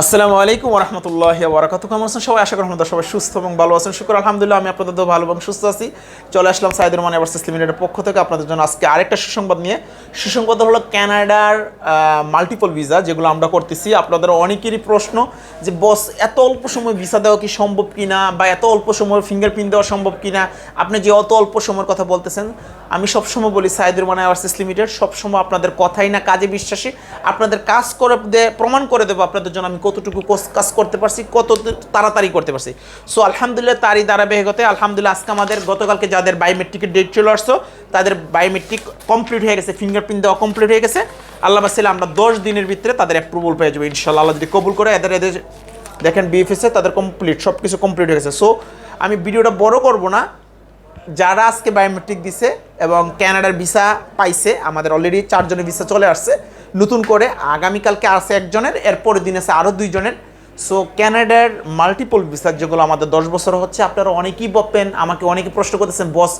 আসসালামু আলাইকুম রহমতুল্লাহ বরাকাত কেমন আছেন সবাই? আশা করি আপনাদের সবাই সুস্থ এবং ভালো আছেন। শুক্র, আলহামদুলিল্লাহ, আমি আপনাদের ভালো এবং সুস্থ আছি। চলে আসলাম সাইদুর মানে ভার্সেস লিমিটেডের পক্ষ থেকে আপনাদের জন্য আজকে আরেকটা সুসংবাদ নিয়ে। সুসংবাদ হলো কানাডার মাল্টিপল ভিসা যেগুলো আমরা করতেছি। আপনাদের অনেকেরই প্রশ্ন যে, বস, এত অল্প সময় ভিসা দেওয়া কি সম্ভব কিনা? বা এত অল্প সময় ফিঙ্গারপ্রিন্ট দেওয়া সম্ভব কিনা? আপনি যে অত অল্প সময়ের কথা বলতেছেন, আমি সবসময় বলি সাইদুর মানে ভার্সেস লিমিটেড সবসময় আপনাদের কথাই না কাজে বিশ্বাসী। আপনাদের কাজ করে প্রমাণ করে দেবো আপনাদের জন্য আমি কতটুকু কাজ করতে পারছি, কত তাড়াতাড়ি করতে পারছি। সো আলহামদুলিল্লাহ, তারই দ্বারা ধারাবাহিকতে আলহামদুলিল্লাহ, আজকে আমাদের গতকালকে যাদের বায়োমেট্রিকের ডেট চলে আসছো, তাদের বায়োমেট্রিক কমপ্লিট হয়ে গেছে ফিঙ্গারপ্রিন্ট দেওয়া কমপ্লিট হয়ে গেছে। আল্লাহ বাসিলে আমরা দশ দিনের ভিতরে তাদের অ্যাপ্রুভাল পেয়ে যাব, ইনশাল্লাহ। আল্লাহ যদি কবুল করে, এদের এদের দেখেন বিএফএসে তাদের কমপ্লিট সব কিছু কমপ্লিট হয়ে গেছে। সো আমি ভিডিওটা বড় করব না যারা আজকে বায়োমেট্রিক দিছে এবং ক্যানাডার ভিসা পাইছে, আমাদের অলরেডি চারজনের ভিসা চলে আসছে, নতুন করে আগামীকালকে আসে একজনের, এরপরের দিন আছে আরও দুইজনের। সো ক্যানাডার মাল্টিপল ভিসা যেগুলো আমাদের দশ বছর হচ্ছে, আপনারা অনেকেই বপেন আমাকে অনেকে প্রশ্ন করতেছেন, বস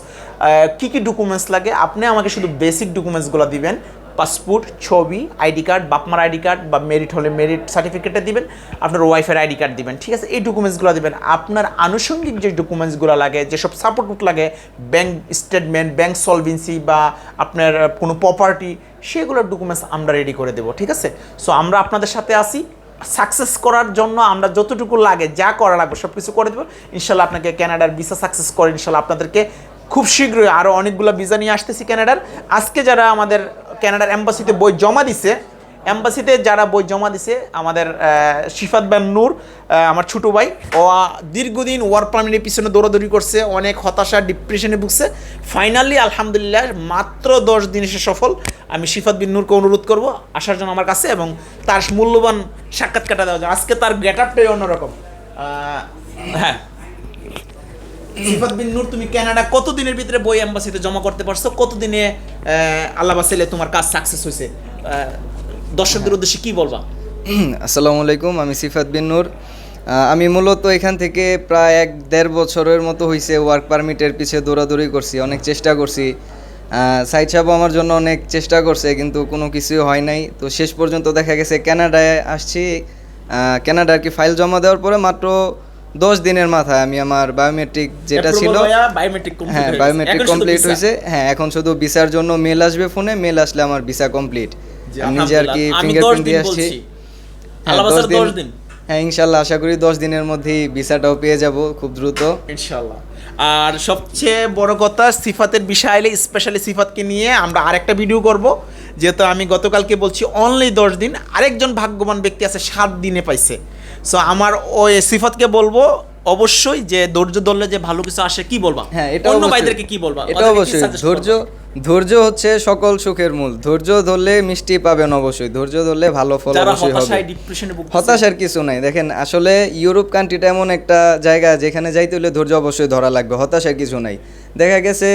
কী কী ডকুমেন্টস লাগে? আপনি আমাকে শুধু বেসিক ডকুমেন্টসগুলো দিবেন। পাসপোর্ট, ছবি, আইডি কার্ড, বাপমার আইডি কার্ড বা মেরিট হলে মেরিট সার্টিফিকেটটা দিবেন, আপনার ওয়াইফের আইডি কার্ড দিবেন, ঠিক আছে? এই ডকুমেন্টসগুলো দিবেন। আপনার আনুষঙ্গিক যে ডকুমেন্টসগুলো লাগে, যেসব সাপোর্ট লাগে ব্যাংক স্টেটমেন্ট ব্যাংক সলভেন্সি বা আপনার কোনো প্রপার্টি সেগুলোর ডকুমেন্টস আমরা রেডি করে দেবো, ঠিক আছে? সো আমরা আপনাদের সাথে আসি সাকসেস করার জন্য আমরা যতটুকু লাগে, যা করা লাগবে সব কিছু করে দেবো। ইনশাল্লাহ আপনাকে ক্যানাডার ভিসা সাকসেস করে, ইনশাল্লাহ আপনাদেরকে খুব শীঘ্রই আরও অনেকগুলো ভিসা নিয়ে আসতেছি ক্যানাডার আজকে যারা আমাদের ক্যানাডার এম্বাসিতে বই জমা দিছে। এম্বাসিতে যারা বই জমা দিছে, আমাদের শিফাত বেন নূর আমার ছোটো ভাই, ও দীর্ঘদিন ওয়ার্ক পারমিটের পিছনে দৌড়াদৌড়ি করছে, অনেক হতাশা, ডিপ্রেশনে ভুগছে। ফাইনালি আলহামদুলিল্লাহ, মাত্র দশ দিন এসে সফল। আমি শিফাত বিন নূরকে অনুরোধ করব, আসার জন্য আমার কাছে এবং তার মূল্যবান সাক্ষাৎকারটা দেওয়া যায় আজকে তার গেট আপটাই অন্যরকম। হ্যাঁ। সিফাত বিন নূর তুমি কানাডা কত দিনের ভিতরে বই এম্বাসিতে জমা করতে পারছ? কত দিনে আহ, আল্লাহ বাসাইলে তোমার কাজ সাকসেস হয়েছে? দর্শকদের উদ্দেশ্যে কি বলবা? আসসালামু আলাইকুম আমি সিফাত বিন নূর। আমি মূলত এখান থেকে প্রায় এক দেড় বছরের মতো হয়েছে ওয়ার্ক পারমিটের পিছিয়ে দৌড়াদৌড়ি করছি অনেক চেষ্টা করছি। সাইদ সাহেব আমার জন্য অনেক চেষ্টা করছে কিন্তু কোনো কিছুই হয় নাই। তো শেষ পর্যন্ত দেখা গেছে কানাডায় আসছি। আর কি ফাইল জমা দেওয়ার পরে মাত্র দশ দিনের মাথায় আমি আমার বায়োমেট্রিক যেটা ছিল হ্যাঁ বায়োমেট্রিক কমপ্লিট হয়েছে হ্যাঁ এখন শুধু ভিসার জন্য মেল আসবে ফোনে মেল আসলে আমার ভিসা কমপ্লিট আমি নিজে আর কি ফিঙ্গারপ্রিন্ট দিয়ে আসছি। হ্যাঁ, দশ দিন- হ্যাঁ ইনশাল্লাহ আশা করি দশ দিনের মধ্যেই ভিসাটাও পেয়ে যাব খুব দ্রুত। ইনশাল্লাহ। আর সবচেয়ে বড় কথা সিফাতের বিষয় এলে স্পেশালি সিফাতকে নিয়ে আমরা আরেকটা ভিডিও করব। যেহেতু আমি গতকালকে বলছি অনলি দশ দিন আরেকজন ভাগ্যবান ব্যক্তি আছে সাত দিনে পাইছে। সো আমার ওই সিফাতকে বলব অবশ্যই যে ধৈর্য ধরলে যে ভালো কিছু আসে কি বলবা? হ্যাঁ এটা অন্য ভাইদেরকে কি বলবা? এটা অবশ্যই। ধৈর্য? ধৈর্য হচ্ছে সকল সুখের মূল। ধৈর্য ধরলে মিষ্টি পাবেন অবশ্যই। ধৈর্য ধরলে ভালো ফল অবশ্যই হবে। হতাশার কিছু নাই। দেখেন আসলে ইউরোপ কান্ট্রিটা এমন একটা জায়গা যেখানে যাইতে হলে ধৈর্য অবশ্যই ধরা লাগবে। হতাশার কিছু নাই। দেখা গেছে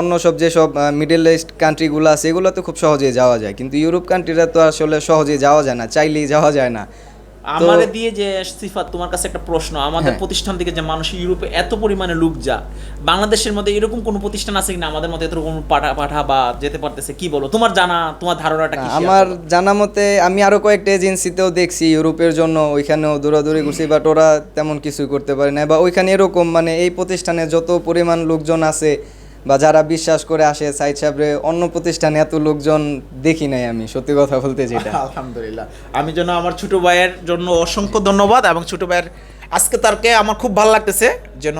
অন্য সব যেসব মিডল ইস্ট কান্ট্রিগুলো আছে এগুলো তো খুব সহজেই যাওয়া যায়। কিন্তু ইউরোপ কান্ট্রিটা তো আসলে সহজেই যাওয়া যায় না চাইলেই যাওয়া যায় না। আমারে দিয়ে যে সিফাত তোমার কাছে একটা প্রশ্ন আমাদের হ্যাঁ। প্রতিষ্ঠান থেকে যে মানুষ ইউরোপে এত পরিমাণে লোক যা বাংলাদেশের মধ্যে এরকম কোনো প্রতিষ্ঠান আছে কিনা? আমাদের মধ্যে এরকম পাঠা পাঠা বা যেতে পারতেছে কি বলো? তোমার জানা তোমার ধারণাটা কি আমার জানা মতে আমি আরও কয়েকটা এজেন্সিতেও দেখছি ইউরোপের জন্য ওইখানেও দৌড়াদৌড়ি করছি বাট ওরা তেমন কিছু করতে পারে না বা ওইখানে এরকম মানে এই প্রতিষ্ঠানে যত পরিমাণ লোকজন আছে বা যারা বিশ্বাস করে আসে সাইড সাহেবরে অন্য প্রতিষ্ঠানে এত লোকজন দেখি নাই আমি, সত্যি কথা বলতে যেটা। আলহামদুলিল্লাহ। আমি যেন আমার ছোট ভাইয়ের জন্য অসংখ্য ধন্যবাদ এবং ছোট ভাইয়ের, আজকে তারকে আমার খুব ভালো লাগতেছে, যেন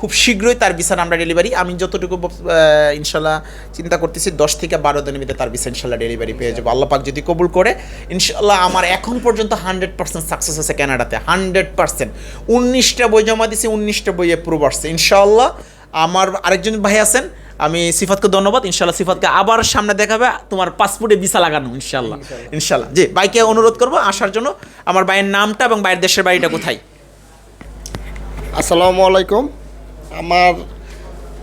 খুব শীঘ্রই তার ভিসার আমরা ডেলিভারি আমি যতটুকু ইনশাল্লাহ চিন্তা করতেছি, দশ থেকে বারো দিনের ভিতরে তার ভিসা ইনশাল্লাহ ডেলিভারি পেয়ে যাব। আল্লাহ পাক যদি কবুল করে, ইনশাল্লাহ আমার এখন পর্যন্ত হান্ড্রেড পার্সেন্ট সাকসেস হয়েছে কানাডাতে হান্ড্রেড পার্সেন্ট উনিশটা বই জমা দিয়েছি উনিশটা বই অ্যাপ্রুভ আসছে, ইনশাল্লাহ আমার আরেকজন ভাই আছেন আমি সিফাতকে ধন্যবাদ ইনশাল্লাহ সিফাতকে আবার সামনে দেখাবে তোমার পাসপোর্টে ভিসা লাগানো ইনশাল্লাহ ইনশাল্লাহ জি বাইকে অনুরোধ করব আসার জন্য আমার ভাইয়ের নামটা এবং বাইরের দেশের বাড়িটা কোথায়? আসসালামু আলাইকুম। আমার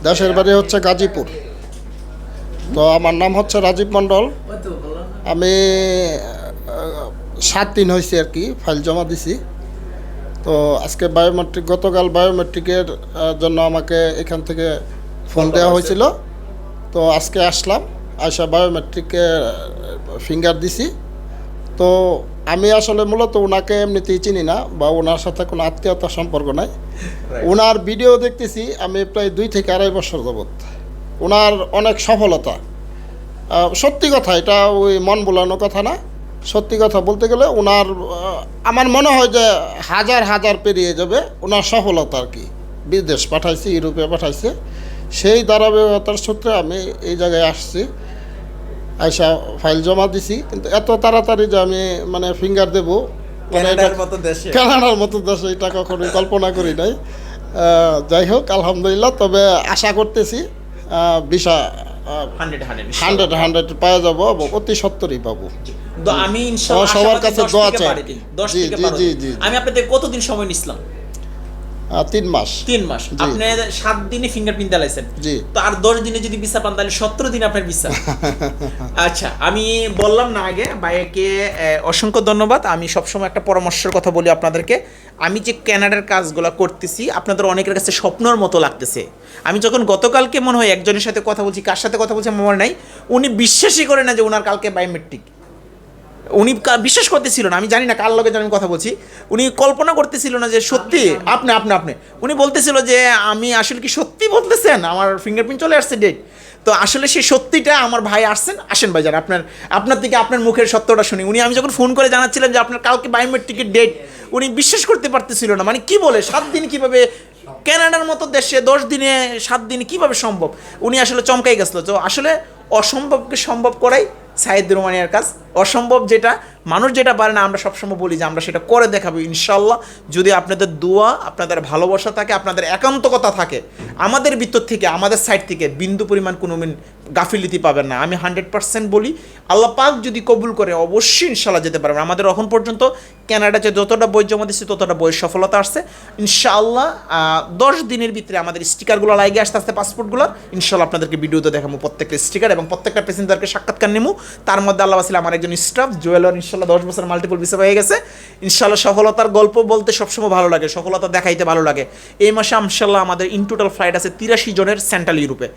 দেশের বাড়ি হচ্ছে গাজীপুর। তো আমার নাম হচ্ছে রাজীব মণ্ডল। আমি সাত দিন হয়েছে আর কি ফাইল জমা দিছি। তো আজকে বায়োমেট্রিক গতকাল বায়োমেট্রিকের জন্য আমাকে এখান থেকে ফোন দেওয়া হয়েছিল। তো আজকে আসলাম আসা বায়োমেট্রিকে ফিঙ্গার দিছি। তো আমি আসলে মূলত ওনাকে এমনিতেই চিনি না বা ওনার সাথে কোনো আত্মীয়তার সম্পর্ক নাই। ওনার ভিডিও দেখতেছি আমি প্রায় দুই থেকে আড়াই বছর যাবৎ। ওনার অনেক সফলতা। সত্যি কথা এটা ওই মন বোলানো কথা না। সত্যি কথা বলতে গেলে ওনার আমার মনে হয় যে হাজার হাজার পেরিয়ে যাবে ওনার সফলতা আর কি। বিদেশ পাঠাইছে ইউরোপে পাঠাইছে। সেই ধারাবাহিকতার সূত্রে আমি এই জায়গায় আসছি। আইসা ফাইল জমা দিছি। কিন্তু এত তাড়াতাড়ি যে আমি মানে ফিঙ্গার দেবো। কানাডার মতো দেশে। এটা কখনোই কল্পনা করি নাই। যাই হোক আলহামদুলিল্লাহ। তবে আশা করতেছি ভিসা হান্ড্রেড হান্ড্রেড হান্ড্রেড পাওয়া যাব অতি সত্তরই পাবো। আমি ইনশাআল্লাহ সবার কাছে দোয়া চাই। 10 থেকে 12 দিন। আমি আপনাদের কতদিন সময় নিছিলাম? তিন মাস। তিন মাস। আপনি সাত দিনে ফিঙ্গারপ্রিন্ট দিলাইছেন তো আর দশ দিনে যদি ভিসা পান তাহলে সতেরো দিন আপনার ভিসা আচ্ছা আমি বললাম না আগে অসংখ্য ধন্যবাদ। আমি সবসময় একটা পরামর্শের কথা বলি আপনাদেরকে। আমি যে ক্যানাডার কাজগুলো করতেছি আপনাদের অনেকের কাছে স্বপ্নর মতো লাগতেছে। আমি যখন গতকালকে মনে হয় একজনের সাথে কথা বলছি কার সাথে কথা বলছি আমার মনে নাই উনি বিশ্বাসই করে না যে ওনার কালকে বায়োমেট্রিক উনি বিশ্বাস করতেছিল না আমি জানি না কার লগে যেন আমি কথা বলছি। উনি কল্পনা করতেছিল না যে সত্যি আপনি আপনি আপনি। উনি বলতেছিল যে আমি আসলে কি সত্যি বলতেছেন? আমার ফিঙ্গারপ্রিন্ট চলে আসছে ডেট তো আসলে সেই সত্যিটা আমার ভাই আসছেন। আসেন ভাইজান আপনার আপনার থেকে আপনার মুখের সত্যটা শুনি। উনি আমি যখন ফোন করে জানাচ্ছিলাম যে আপনার কালকে বায়োমেট্রিকের ডেট উনি বিশ্বাস করতে পারতেছিল না। মানে কি বলে সাত দিন কীভাবে ক্যানাডার মতো দেশে দশ দিনে সাত দিনে কীভাবে সম্ভব? উনি আসলে চমকাই গেছিল। তো আসলে অসম্ভবকে সম্ভব করাই সাইদ রুমানিয়ার কাজ। অসম্ভব যেটা মানুষ যেটা পারে না, আমরা সবসময় বলি যে আমরা সেটা করে দেখাবো ইনশাল্লাহ যদি আপনাদের দোয়া, আপনাদের ভালোবাসা থাকে, আপনাদের একান্তকতা থাকে, আমাদের ভিতর থেকে, আমাদের সাইড থেকে বিন্দু পরিমাণ কোনো মিন গাফিলিতি পাবেন না। আমি হান্ড্রেড পার্সেন্ট বলি, আল্লাহ পাক যদি কবুল করে, অবশ্যই ইনশাল্লাহ যেতে পারবেন। আমাদের এখন পর্যন্ত ক্যানাডাতে যতটা বই জমা দিচ্ছি ততটা বইয়ের সফলতা আসছে। ইনশাআল্লাহ দশ দিনের ভিতরে আমাদের স্টিকারগুলো লাগিয়ে আসতে আসতে পাসপোর্টগুলো ইনশাল্লাহ আপনাদেরকে ভিডিওতে দেখাবো প্রত্যেকটা স্টিকার এবং প্রত্যেকটা প্যাসেঞ্জারকে সাক্ষাৎকার নেব। তার মধ্যে আল্লাহ আসলে আমার একজন স্টাফ জুয়েলার ইনশাল্লাহ দশ বছর মাল্টিপল ভিসা হয়ে গেছে। ইনশাল্লাহ সফলতার গল্প বলতে সবসময় ভালো লাগে, সফলতা দেখাইতে ভালো লাগে। এই মাসে ইনশাল্লাহ আমাদের ইন টোটাল ফ্লাইট আছে তিরাশি জনের সেন্ট্রাল ইউরোপে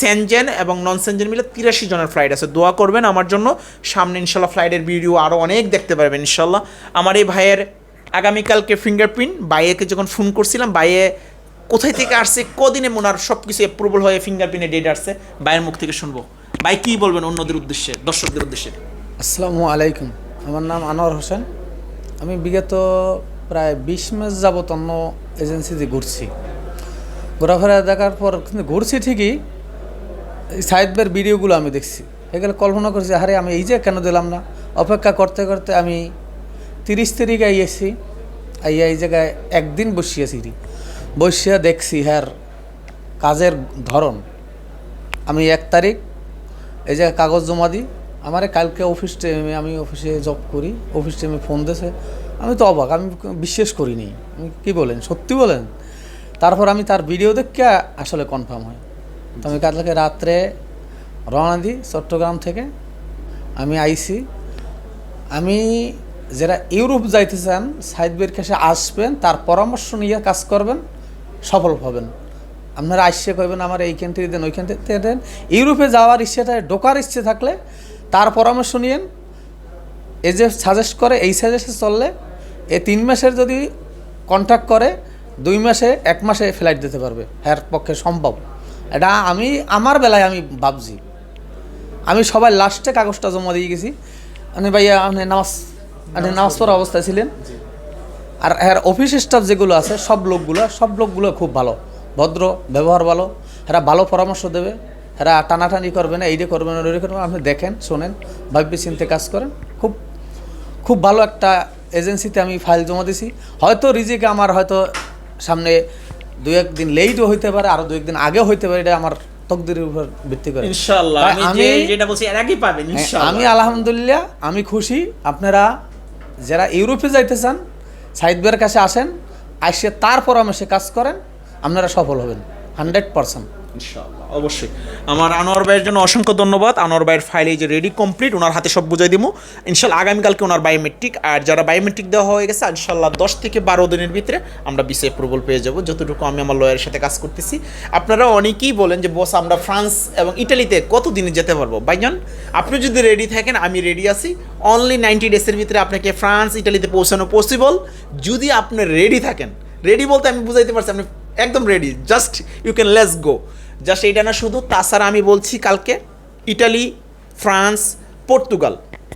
সেনজেন এবং নন সেনজেন মিলে তিরাশি জনের ফ্লাইট আছে। দোয়া করবেন আমার জন্য। সামনে ইনশাল্লাহ ফ্লাইটের ভিডিও আরও অনেক দেখতে পারবেন ইনশাল্লাহ আমার এই ভাইয়ের আগামীকালকে ফিঙ্গারপ্রিন্ট বাইয়েকে যখন ফোন করছিলাম বাইয়ে কোথায় থেকে আসছে, কদিনে মোনার সব কিছু অ্যাপ্রুভাল হয়ে ফিঙ্গারপ্রিন্টের ডেট আসছে বাইয়ের মুখ থেকে শুনব। ভাই, কী বলবেন অন্যদের উদ্দেশ্যে, দর্শকদের উদ্দেশ্যে? আসসালামু আলাইকুম। আমার নাম আনোয়ার হোসেন। আমি বিগত প্রায় বিশ মাস যাবত অন্য এজেন্সিতে ঘুরছি। ঘোরাফেরা দেখার পর কিন্তু ঘুরছি ঠিকই, এই সাহেবের ভিডিওগুলো আমি দেখছি। এগুলো কল্পনা করছি, আরে আমি এই যে কেন দিলাম না? অপেক্ষা করতে করতে আমি তিরিশ তারিখ আইয়েছি আইয়া এই জায়গায় একদিন বসিয়েছি বসিয়া দেখছি, হ্যার, কাজের ধরন। আমি এক তারিখ এই জায়গায় কাগজ জমা দিই আমার কালকে অফিস টাইমে আমি অফিসে জব করি অফিস টাইমে ফোন দিয়েছে। আমি তো অবাক, আমি বিশ্বাস করিনি। আমি কি বলেন, সত্যি বলেন? তারপর আমি তার ভিডিও দেখে আসলে কনফার্ম হয়। তো আমি কালকে রাত্রে রওনা দিই চট্টগ্রাম থেকে। আমি আইসি আমি যারা ইউরোপ যাইতে চান সাইদবের কাছে আসবেন, তার পরামর্শ নিয়ে কাজ করবেন, সফল হবেন। আপনারা আসছে কইবেন, আমার এইখান থেকে দেন ওইখান থেকে দেন। ইউরোপে যাওয়ার ইচ্ছেটা, ঢোকার ইচ্ছে থাকলে তার পরামর্শ নিয়েন। এই যে সাজেস্ট করে এই সাজেস্টে চললে এ তিন মাসের যদি কন্ট্যাক্ট করে দুই মাসে এক মাসে ফ্লাইট দিতে পারবে। হ্যার পক্ষে সম্ভব। এটা আমি আমার বেলায় আমি ভাবছি। আমি সবাই লাস্টে কাগজটা জমা দিয়ে গেছি। মানে ভাইয়া আপনি নামাজ আপনি নামাজ পড়া অবস্থায় ছিলেন। আর এর অফিস স্টাফ যেগুলো আছে সব লোকগুলো সব লোকগুলো খুব ভালো। ভদ্র ব্যবহার ভালো। এরা ভালো পরামর্শ দেবে। এরা টানাটানি করবে না এইটা করবে না ওইটা করবে আপনি দেখেন শোনেন ভাববে চিন্তে কাজ করেন। খুব খুব ভালো একটা এজেন্সিতে আমি ফাইল জমা দিছি। হয়তো রিজিকে আমার হয়তো সামনে দু একদিন লেটও হইতে পারে আরও দু একদিন আগেও হইতে পারে এটা আমার তকদিরের উপর ভিত্তি করে। ইনশাআল্লাহ আমি যেটা বলছি এর আগেই পাবেন হ্যাঁ, ইনশাআল্লাহ। আমি আলহামদুলিল্লাহ আমি খুশি। আপনারা যারা ইউরোপে যাইতে চান সাইদবের কাছে আসেন আসে তার পরামর্শে কাজ করেন আপনারা সফল হবেন হান্ড্রেড পারসেন্ট। ইনশাআল্লাহ, অবশ্যই। আমার আনোয়ার ভাইয়ের জন্য অসংখ্য ধন্যবাদ। আনোয়ার ভাইয়ের ফাইল এই যে রেডি কমপ্লিট ওনার হাতে সব বুঝাই দিব ইনশাল্লাহ আগামীকালকে ওনার বায়োমেট্রিক আর যারা বায়োমেট্রিক দেওয়া হয়ে গেছে ইনশাল্লাহ দশ থেকে বারো দিনের ভিতরে আমরা বিসি অ্যাপ্রুভাল পেয়ে যাব। যতটুকু আমি আমার লয়ারের সাথে কাজ করতেছি। আপনারা অনেকেই বলেন যে, বস, আমরা ফ্রান্স এবং ইটালিতে কত দিনে যেতে পারব? ভাইজান, আপনি যদি রেডি থাকেন, আমি রেডি আছি। অনলি নাইনটি ডেজের ভিতরে আপনাকে ফ্রান্স, ইটালিতে পৌঁছানো পসিবল যদি আপনি রেডি থাকেন রেডি বলতে আমি বুঝাইতে পারছি, আপনি একদম ready just you can let's go just এইটা না, শুধু তাছাড়া আমি বলছি কালকে ইটালি, ফ্রান্স, পর্তুগাল।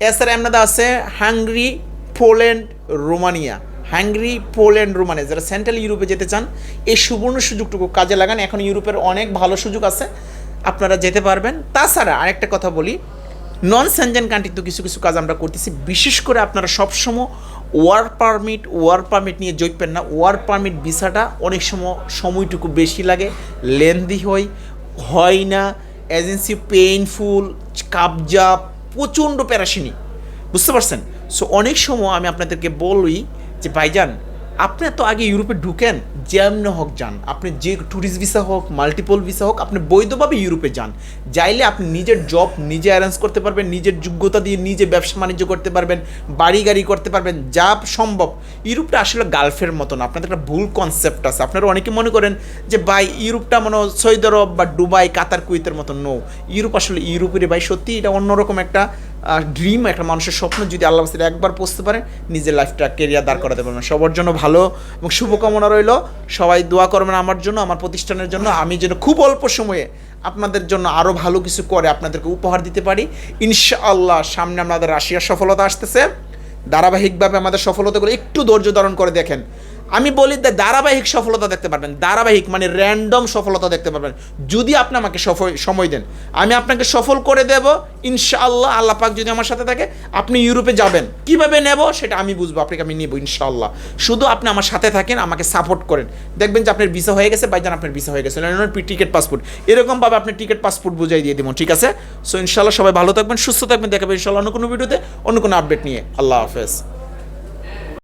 এছাড়া এমনাদা আছে Hungary, Poland, Romania. Hungary, Poland, Romania. যারা সেন্ট্রাল ইউরোপে যেতে চান, এই সুবর্ণ সুযোগটুকু কাজে লাগান। এখন ইউরোপের অনেক ভালো সুযোগ আছে, আপনারা যেতে পারবেন। তাছাড়া আরেকটা কথা বলি নন সেনজেন কান্ট্রি তো কিছু কিছু কাজ আমরা করতেছি। বিশেষ করে আপনারা সবসময় ওয়ার্ক পারমিট, ওয়ার পারমিট নিয়ে জৈপেন না। ওয়ার পারমিট ভিসাটা অনেক সময়, সময়টুকু বেশি লাগে, লেন্দি হয় হয় না, এজেন্সি পেইনফুল, কাবজা, প্রচণ্ড প্যারাসিনি বুঝতে পারছেন? সো অনেক সময় আমি আপনাদেরকে বলি যে, ভাইজান আপনি তো আগে ইউরোপে ঢুকেন যেমন হোক যান। আপনি যে ট্যুরিস্ট ভিসা হোক মাল্টিপল ভিসা হোক, আপনি বৈধভাবে ইউরোপে যান। যাইলে আপনি নিজের জব নিজে অ্যারেঞ্জ করতে পারবেন, নিজের যোগ্যতা দিয়ে নিজে ব্যবসা বাণিজ্য করতে পারবেন, বাড়ি গাড়ি করতে পারবেন, যা সম্ভব। ইউরোপটা আসলে গালফের মতন। আপনাদের একটা ভুল কনসেপ্ট আছে। আপনারা অনেকে মনে করেন যে, ভাই, ইউরোপটা মনে সৌদি আরব বা দুবাই, কাতার কুইতের মতন নো ইউরোপ আসলে ইউরোপের ভাই। সত্যি এটা অন্যরকম একটা ড্রিম একটা মানুষের স্বপ্ন যদি আল্লাহ বাস্তির একবার পৌঁছতে পারে, নিজের লাইফটা কেরিয়ার দাঁড় করাতে পারবেন। সবার জন্য ভালো এবং শুভকামনা রইল। সবাই দোয়া করবেন আমার জন্য, আমার প্রতিষ্ঠানের জন্য। আমি যেন খুব অল্প সময়ে আপনাদের জন্য আরও ভালো কিছু করে আপনাদেরকে উপহার দিতে পারি। ইনশাআল্লাহ সামনে আমাদের রাশিয়ার সফলতা আসতেছে। ধারাবাহিকভাবে আমাদের সফলতাগুলো একটু ধৈর্য ধারণ করে দেখেন। আমি বলি ধারাবাহিক সফলতা দেখতে পারবেন। ধারাবাহিক মানে র্যান্ডম সফলতা দেখতে পারবেন। যদি আপনি আমাকে সফল, সময় দেন, আমি আপনাকে সফল করে দেব, ইনশাআল্লাহ, আল্লাহ পাক যদি আমার সাথে থাকে, আপনি ইউরোপে যাবেন। কীভাবে নেব সেটা আমি বুঝব, আপনাকে আমি নিব, ইনশাআল্লাহ। শুধু আপনি আমার সাথে থাকেন, আমাকে সাপোর্ট করেন। দেখবেন যে আপনার ভিসা হয়ে গেছে বাইজান আপনার ভিসা হয়ে গেছে। টিকিট পাসপোর্ট এরকমভাবে আপনি টিকিট পাসপোর্ট বুঝাই দিয়ে দেবো, ঠিক আছে? সো ইনশাআল্লাহ সবাই ভালো থাকবেন, সুস্থ থাকবেন দেখাবেন ইনশাআল্লাহ অন্য কোনো ভিডিওতে, অন্য কোনো আপডেট নিয়ে। আল্লাহ হাফেজ।